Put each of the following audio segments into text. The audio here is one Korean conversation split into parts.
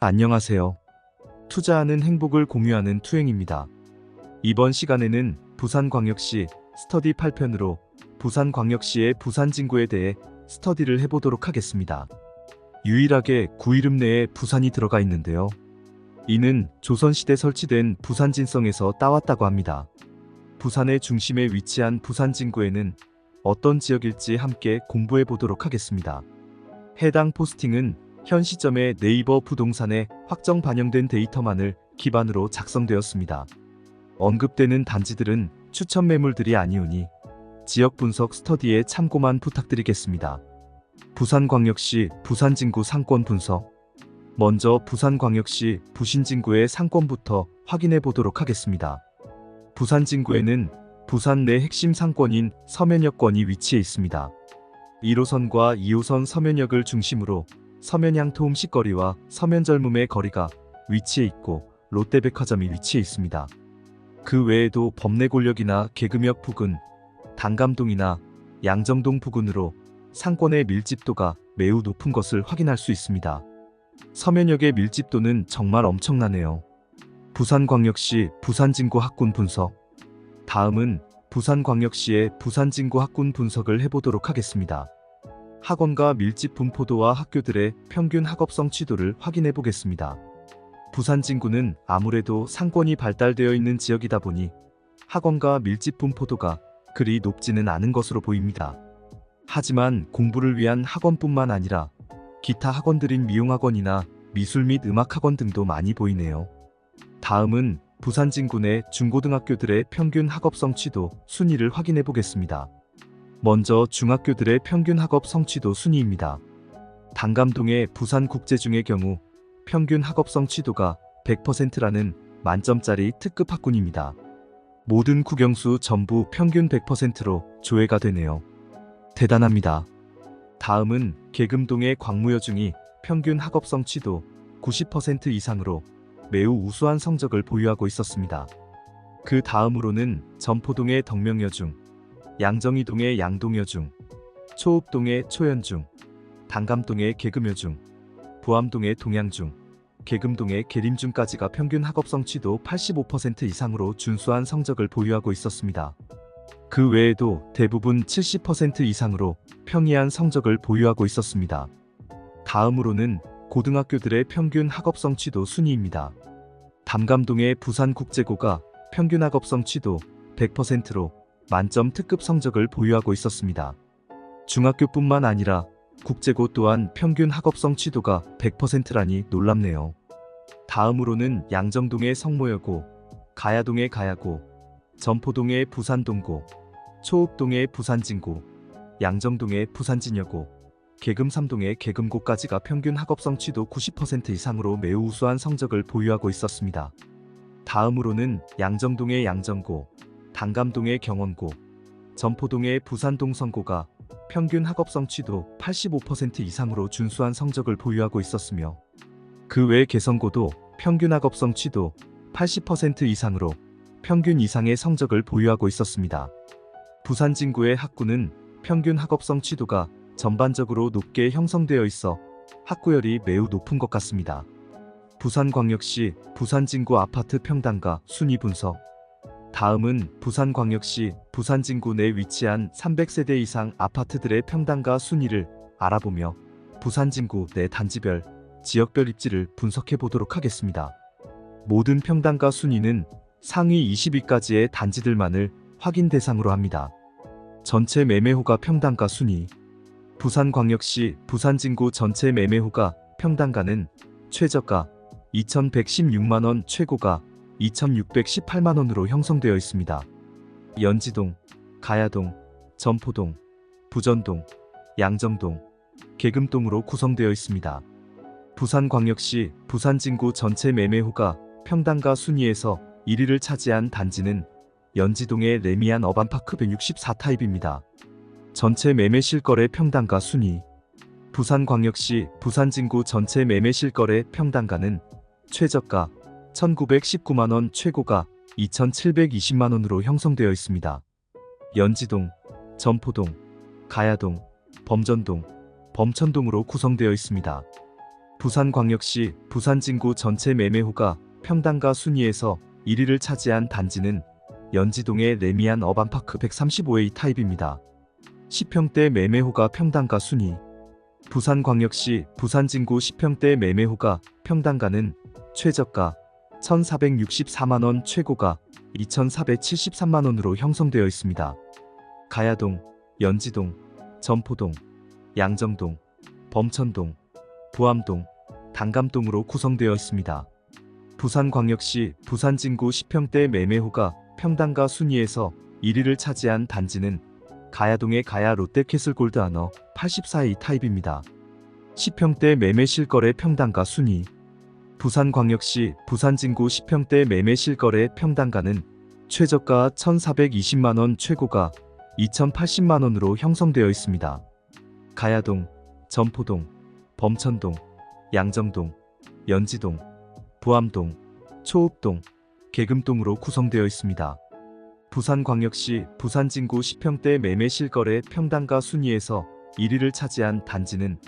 안녕하세요. 투자하는 행복을 공유하는 투행입니다. 이번 시간에는 부산광역시 스터디 8편으로 부산광역시의 부산진구에 대해 스터디를 해보도록 하겠습니다. 유일하게 구 이름 내에 부산이 들어가 있는데요. 이는 조선시대 설치된 부산진성에서 따왔다고 합니다. 부산의 중심에 위치한 부산진구에는 어떤 지역일지 함께 공부해 보도록 하겠습니다. 해당 포스팅은 현 시점에 네이버 부동산에 확정 반영된 데이터만을 기반으로 작성되었습니다. 언급되는 단지들은 추천 매물들이 아니오니 지역 분석 스터디에 참고만 부탁드리겠습니다. 부산광역시 부산진구 상권 분석 먼저 부산광역시 부신진구의 상권부터 확인해 보도록 하겠습니다. 부산진구에는 부산 내 핵심 상권인 서면역권이 위치해 있습니다. 1호선과 2호선 서면역을 중심으로 서면향토 음식거리와 서면절름의 거리가 위치해 있고 롯데백화점이 위치해 있습니다. 그 외에도 범내 골역이나 개금역 부근, 단감동이나 양정동 부근으로 상권의 밀집도가 매우 높은 것을 확인할 수 있습니다. 서면역의 밀집도는 정말 엄청나네요. 부산광역시 부산진구 학군 분석. 다음은 부산광역시의 부산진구 학군 분석을 해보도록 하겠습니다. 학원과 밀집 분포도와 학교들의 평균 학업성 취도를 확인해 보겠습니다. 부산 진구는 아무래도 상권이 발달되어 있는 지역이다 보니 학원과 밀집 분포도가 그리 높지는 않은 것으로 보입니다. 하지만 공부를 위한 학원뿐만 아니라 기타 학원들인 미용학원이나 미술 및 음악학원 등도 많이 보이네요. 다음은 부산진구 내 중고등학교들의 평균 학업성 취도 순위를 확인해 보겠습니다. 먼저 중학교들의 평균 학업 성취도 순위입니다. 단감동의 부산국제중의 경우 평균 학업 성취도가 100%라는 만점짜리 특급 학군입니다. 모든 국영수 전부 평균 100%로 조회가 되네요. 대단합니다. 다음은 계금동의 광무여중이 평균 학업 성취도 90% 이상으로 매우 우수한 성적을 보유하고 있었습니다. 그 다음으로는 전포동의 덕명여중, 양정이동의 양동여중, 초읍동의 초연중, 단감동의 계금여중, 보암동의 동양중, 계금동의 계림중까지가 평균 학업 성취도 85% 이상으로 준수한 성적을 보유하고 있었습니다. 그 외에도 대부분 70% 이상으로 평이한 성적을 보유하고 있었습니다. 다음으로는 고등학교들의 평균 학업 성취도 순위입니다. 담감동의 부산국제고가 평균 학업 성취도 100%로 만점 특급 성적을 보유하고 있었습니다. 중학교뿐만 아니라 국제고 또한 평균 학업 성 취도가 100%라니 놀랍네요. 다음으로는 양정동의 성모여고, 가야동의 가야고, 전포동의 부산동고, 초읍동의 부산진고, 양정동의 부산진여고, 계금삼동의 계금고까지가 평균 학업 성 취도 90% 이상으로 매우 우수한 성적을 보유하고 있었습니다. 다음으로는 양정동의 양정고, 단감동의 경원고, 전포동의 부산동성고가 평균 학업 성 취도 85% 이상으로 준수한 성적을 보유하고 있었으며 그 외 개성고도 평균 학업 성 취도 80% 이상으로 평균 이상의 성적을 보유하고 있었습니다. 부산 진구의 학구는 평균 학업 성 취도가 전반적으로 높게 형성되어 있어 학구열이 매우 높은 것 같습니다. 부산광역시 부산 진구 아파트 평당가 순위 분석 다음은 부산광역시 부산진구 내 위치한 300세대 이상 아파트들의 평당가 순위를 알아보며 부산진구 내 단지별, 지역별 입지를 분석해 보도록 하겠습니다. 모든 평당가 순위는 상위 20위까지의 단지들만을 확인 대상으로 합니다. 전체 매매호가 평당가 순위 부산광역시 부산진구 전체 매매호가 평당가는 최저가 2116만원 최고가 2,618만원으로 형성되어 있습니다. 연지동, 가야동, 전포동, 부전동, 양정동, 계금동으로 구성되어 있습니다. 부산광역시 부산진구 전체 매매호가 평당가 순위에서 1위를 차지한 단지는 연지동의 레미안 어반파크 164타입입니다. 전체 매매 실거래 평당가 순위 부산광역시 부산진구 전체 매매 실거래 평당가는 최저가 1919만원 최고가 2720만원으로 형성되어 있습니다. 연지동, 전포동, 가야동, 범전동, 범천동으로 구성되어 있습니다. 부산광역시 부산진구 전체 매매호가 평당가 순위에서 1위를 차지한 단지는 연지동의 레미안 어반파크 135A 타입입니다. 10평대 매매호가 평당가 순위 부산광역시 부산진구 10평대 매매호가 평당가는 최저가 1,464만원 최고가 2,473만원으로 형성되어 있습니다. 가야동, 연지동, 점포동, 양정동, 범천동, 부암동, 단감동으로 구성되어 있습니다. 부산광역시 부산진구 10평대 매매호가 평당가 순위에서 1위를 차지한 단지는 가야동의 가야 롯데캐슬 골드아너 84A 타입입니다. 10평대 매매 실거래 평당가 순위 부산광역시 부산진구 10평대 매매 실거래 평당가는 최저가 1,420만원 최고가 2,080만원으로 형성되어 있습니다. 가야동, 점포동, 범천동, 양정동, 연지동, 부암동, 초읍동, 계금동으로 구성되어 있습니다. 부산광역시 부산진구 10평대 매매 실거래 평당가 순위에서 1위를 차지한 단지는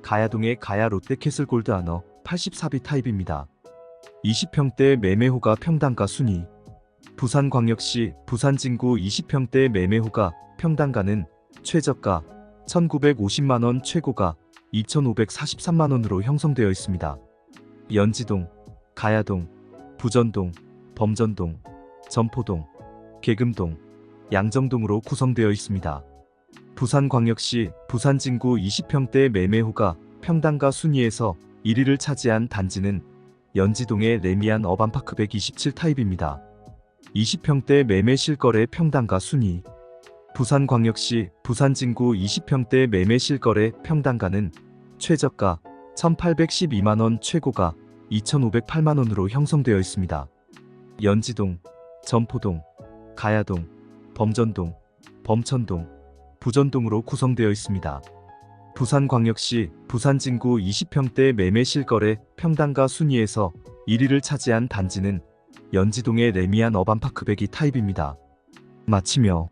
가야동의 가야 롯데캐슬 골드아너 84B 타입입니다. 20평대 매매호가 평당가 순위 부산광역시 부산진구 20평대 매매호가 평당가는 최저가 1950만원 최고가 2543만원으로 형성되어 있습니다. 연지동, 가야동, 부전동, 범전동, 점포동, 계금동, 양정동으로 구성되어 있습니다. 부산광역시 부산진구 20평대 매매호가 평당가 순위에서 1위를 차지한 단지는 연지동의 레미안 어반파크 127 타입입니다. 20평대 매매 실거래 평당가 순위 부산광역시 부산진구 20평대 매매 실거래 평당가는 최저가 1812만원 최고가 2508만원으로 형성되어 있습니다. 연지동, 점포동, 가야동, 범전동, 범천동, 부전동으로 구성되어 있습니다. 부산광역시 부산진구 20평대 매매 실거래 평당가 순위에서 1위를 차지한 단지는 연지동의 레미안 어반파크 102 타입입니다. 마치며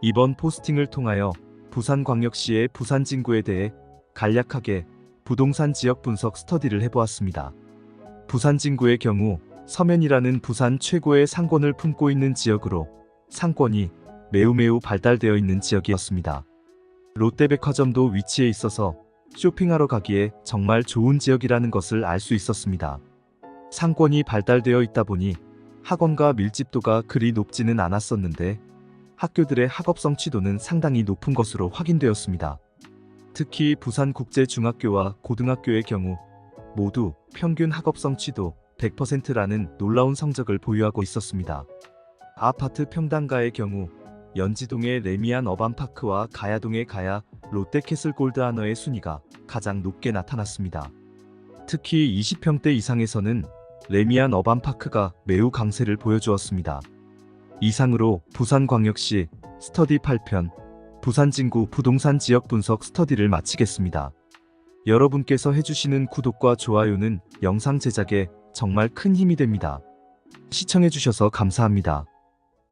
이번 포스팅을 통하여 부산광역시의 부산진구에 대해 간략하게 부동산 지역 분석 스터디를 해보았습니다. 부산진구의 경우 서면이라는 부산 최고의 상권을 품고 있는 지역으로 상권이 매우 매우 발달되어 있는 지역이었습니다. 롯데백화점도 위치해 있어서 쇼핑하러 가기에 정말 좋은 지역이라는 것을 알 수 있었습니다. 상권이 발달되어 있다 보니 학원과 밀집도가 그리 높지는 않았었는데 학교들의 학업 성취도는 상당히 높은 것으로 확인되었습니다. 특히 부산국제중학교와 고등학교의 경우 모두 평균 학업 성취도 100%라는 놀라운 성적을 보유하고 있었습니다. 아파트 평당가의 경우 연지동의 레미안 어반파크와 가야동의 가야 롯데캐슬 골드하너의 순위가 가장 높게 나타났습니다. 특히 20평대 이상에서는 레미안 어반파크가 매우 강세를 보여주었습니다. 이상으로 부산광역시 스터디 8편 부산진구 부동산 지역 분석 스터디를 마치겠습니다. 여러분께서 해주시는 구독과 좋아요는 영상 제작에 정말 큰 힘이 됩니다. 시청해주셔서 감사합니다.